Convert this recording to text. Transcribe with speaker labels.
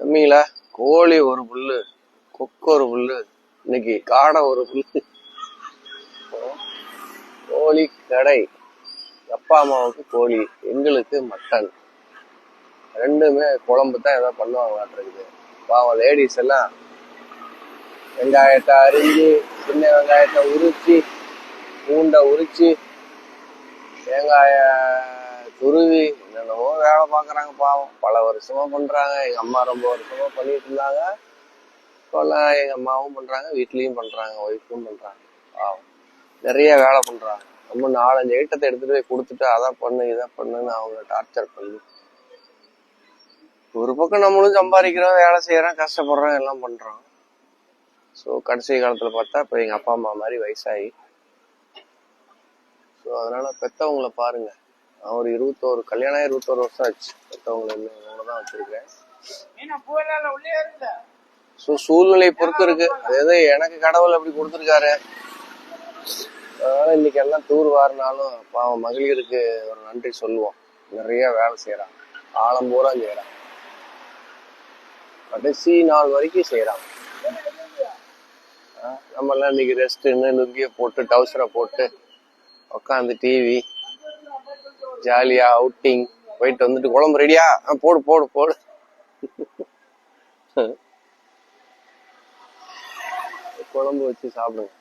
Speaker 1: தம்பிங்களா கோழி ஒரு புல்லு கொக்கு ஒரு புல்லு இன்னைக்கு காடை ஒரு புல்லு. கோழி கடை. அப்பா அம்மாவுக்கு கோழி எங்களுக்கு மட்டன். ரெண்டுமே குழம்பு தான் ஏதோ பண்ணுவாங்க இருக்குது பாவம் லேடிஸ் எல்லாம் வெங்காயத்தை அரிஞ்சு சின்ன வெங்காயத்தை உரிச்சு பூண்டை உரிச்சு தேங்காய துருவி பாக்குறாங்க வேலை பார்க்குறாங்க பாவம். பல வருஷமா பண்றாங்க. எங்க அம்மா ரொம்ப வருஷமா பண்ணிட்டு இருந்தாங்க. இப்போல்லாம் எங்க அம்மாவும் பண்றாங்க வீட்லயும் பண்றாங்க ஒய்ஃபும் பண்றாங்க. பாவம். நிறைய வேலை பண்றாங்க. ரொம்ப நாலஞ்சு ஐட்டத்தை எடுத்துட்டு போய் கொடுத்துட்டு அதை பண்ணு இதை பண்ணுன்னு அவங்க டார்ச்சர் பண்ணி. ஒரு பக்கம் நம்மளும் சம்பாதிக்கிறோம் வேலை செய்யறோம் கஷ்டப்படுறோம் எல்லாம் பண்றோம். ஸோ கடைசி காலத்துல பார்த்தா இப்போ எங்க அப்பா அம்மா மாதிரி வயசாகி. ஸோ அதனால பெத்தவங்கள பாருங்க. ஒரு இருபத்தோரு கல்யாணம் இருபத்தோரு வருஷம் ஆச்சு. இன்னும் இவங்கள தான் வச்சிருக்கேன். ஸோ சூழ்நிலை பொறுத்து இருக்கு. அது ஏதோ எனக்கு கடவுள் அப்படி கொடுத்துருக்காரு. அதனால இன்னைக்கு எல்லாம் டூர் வாரினாலும் பாவம் மகளிருக்கு ஒரு நன்றி சொல்லுவோம். நிறைய வேலை செய்யறாங்க ஆழம் பூரா செய்யறாங்க கடைசி நாள் வரைக்கும் செய்யறாங்க நம்ம எல்லாம் இன்னைக்கு ரெஸ்ட்னு லுங்கிய போட்டு டவுசரை போட்டு உட்காந்து டிவி ஜாலியா அவுட்டிங் போயிட்டு வந்துட்டு குழம்பு ரெடியா போடு போடு போடு. குழம்பு வச்சு சாப்பிடுங்க.